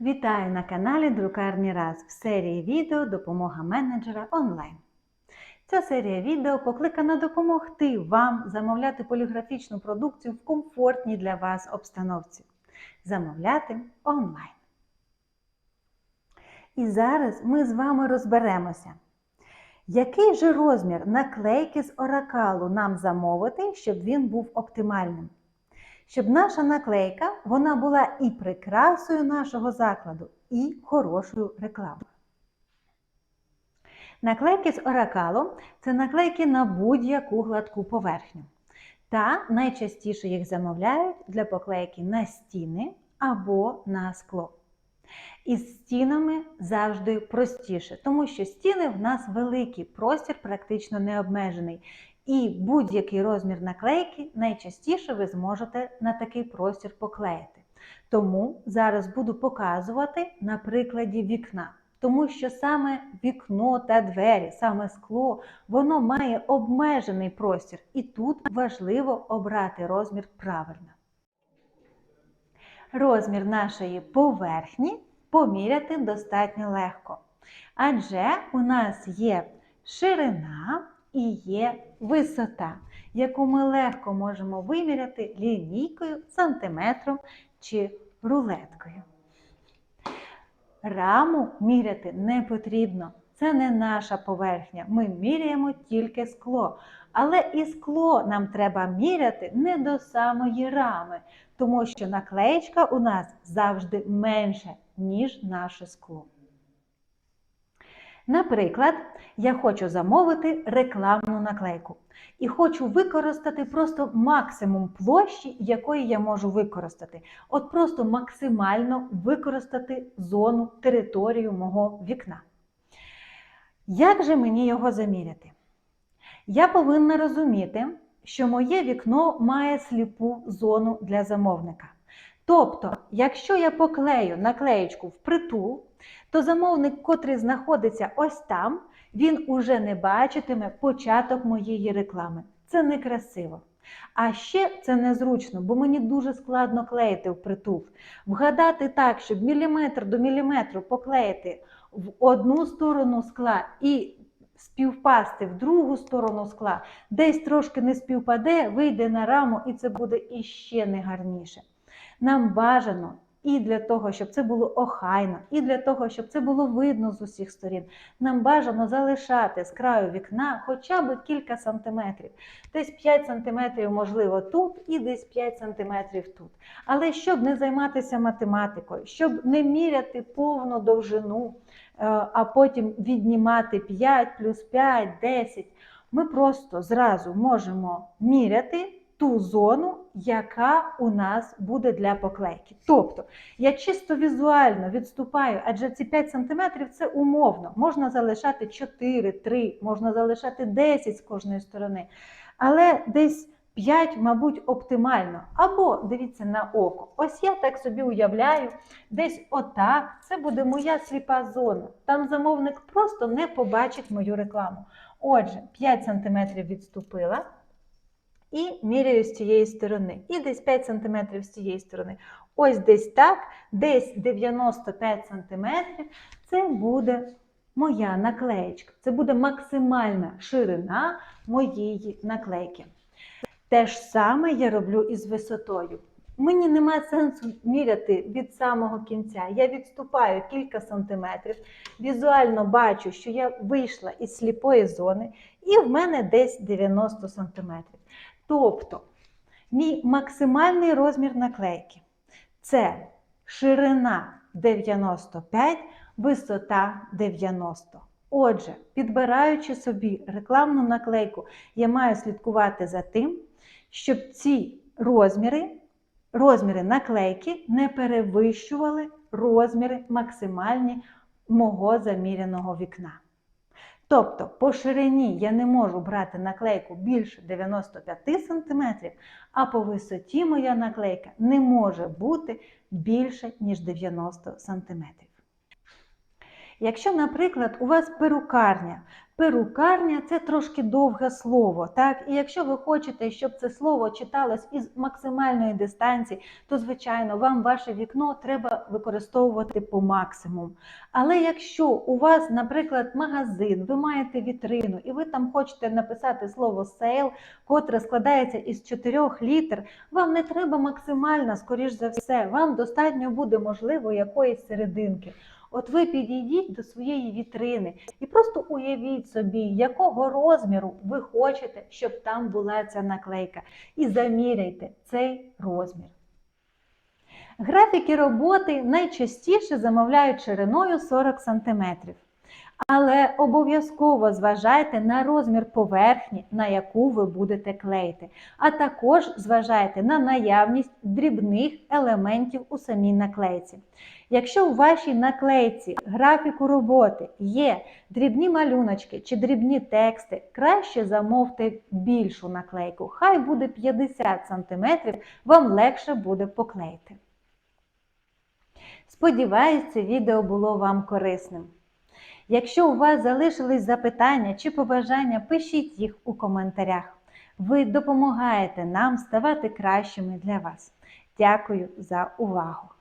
Вітаю на каналі Друкарні Раз в серії відео Допомога менеджера онлайн. Ця серія відео покликана допомогти вам замовляти поліграфічну продукцію в комфортній для вас обстановці. Замовляти онлайн. І зараз ми з вами розберемося, який же розмір наклейки з оракалу нам замовити, щоб він був оптимальним. Щоб наша наклейка вона була і прикрасою нашого закладу, і хорошою рекламою. Наклейки з оракалу це наклейки на будь-яку гладку поверхню. Та найчастіше їх замовляють для поклейки на стіни або на скло. Із стінами завжди простіше, тому що стіни в нас великі, простір практично не обмежений. І будь-який розмір наклейки найчастіше ви зможете на такий простір поклеїти. Тому зараз буду показувати на прикладі вікна. Тому що саме вікно та двері, саме скло, воно має обмежений простір, і тут важливо обрати розмір правильно. Розмір нашої поверхні поміряти достатньо легко. Адже у нас є ширина і є висота, яку ми легко можемо виміряти лінійкою, сантиметром чи рулеткою. Раму міряти не потрібно. Це не наша поверхня. Ми міряємо тільки скло. Але і скло нам треба міряти не до самої рами, тому що наклеєчка у нас завжди менша, ніж наше скло. Наприклад, я хочу замовити рекламну наклейку і хочу використати просто максимум площі, якої я можу використати. От просто максимально використати зону, територію мого вікна. Як же мені його заміряти? Я повинна розуміти, що моє вікно має сліпу зону для замовника. Тобто, якщо я поклею наклеєчку в притул, то замовник, котрий знаходиться ось там, він уже не бачитиме початок моєї реклами. Це некрасиво. А ще це незручно, бо мені дуже складно клеїти в притул. Вгадати так, щоб міліметр до міліметру поклеїти в одну сторону скла і співпасти в другу сторону скла, десь трошки не співпаде, вийде на раму, і це буде іще негарніше. Нам бажано і для того, щоб це було охайно, і для того, щоб це було видно з усіх сторін. Нам бажано залишати з краю вікна хоча б кілька сантиметрів. Десь 5 сантиметрів, можливо, тут, і десь 5 сантиметрів тут. Але щоб не займатися математикою, щоб не міряти повну довжину, а потім віднімати 5 плюс 5, 10, ми просто зразу можемо міряти ту зону, яка у нас буде для поклейки. Тобто я чисто візуально відступаю, адже ці 5 см це умовно. Можна залишати 4, 3, можна залишати 10 з кожної сторони. Але десь 5, мабуть, оптимально. Або дивіться на око. Ось я так собі уявляю, десь отак. Це буде моя сліпа зона. Там замовник просто не побачить мою рекламу. Отже, 5 см відступила. І міряю з цієї сторони. І десь 5 см з цієї сторони. Ось десь так, десь 95 см це буде моя наклеєчка. Це буде максимальна ширина моєї наклейки. Те ж саме я роблю із висотою. Мені немає сенсу міряти від самого кінця. Я відступаю кілька сантиметрів, візуально бачу, що я вийшла із сліпої зони, і в мене десь 90 сантиметрів. Тобто, мій максимальний розмір наклейки це ширина 95, висота 90. Отже, підбираючи собі рекламну наклейку, я маю слідкувати за тим, щоб ці розміри, розміри наклейки не перевищували розміри максимальні мого заміряного вікна. Тобто по ширині я не можу брати наклейку більше 95 см, а по висоті моя наклейка не може бути більше, ніж 90 см. Якщо, наприклад, у вас перукарня, перукарня це трошки довге слово, так? І якщо ви хочете, щоб це слово читалось із максимальної дистанції, то, звичайно, вам ваше вікно треба використовувати по максимуму. Але якщо у вас, наприклад, магазин, ви маєте вітрину, і ви там хочете написати слово сейл, котре складається із чотирьох літер, вам не треба максимально, скоріш за все, вам достатньо буде, можливо, якоїсь серединки. От ви підійдіть до своєї вітрини і просто уявіть собі, якого розміру ви хочете, щоб там була ця наклейка. І заміряйте цей розмір. Графіки роботи найчастіше замовляють шириною 40 см. Але обов'язково зважайте на розмір поверхні, на яку ви будете клеїти, а також зважайте на наявність дрібних елементів у самій наклейці. Якщо у вашій наклейці графіку роботи є дрібні малюночки чи дрібні тексти, краще замовте більшу наклейку. Хай буде 50 см, вам легше буде поклеїти. Сподіваюсь, це відео було вам корисним. Якщо у вас залишились запитання чи побажання, пишіть їх у коментарях. Ви допомагаєте нам ставати кращими для вас. Дякую за увагу!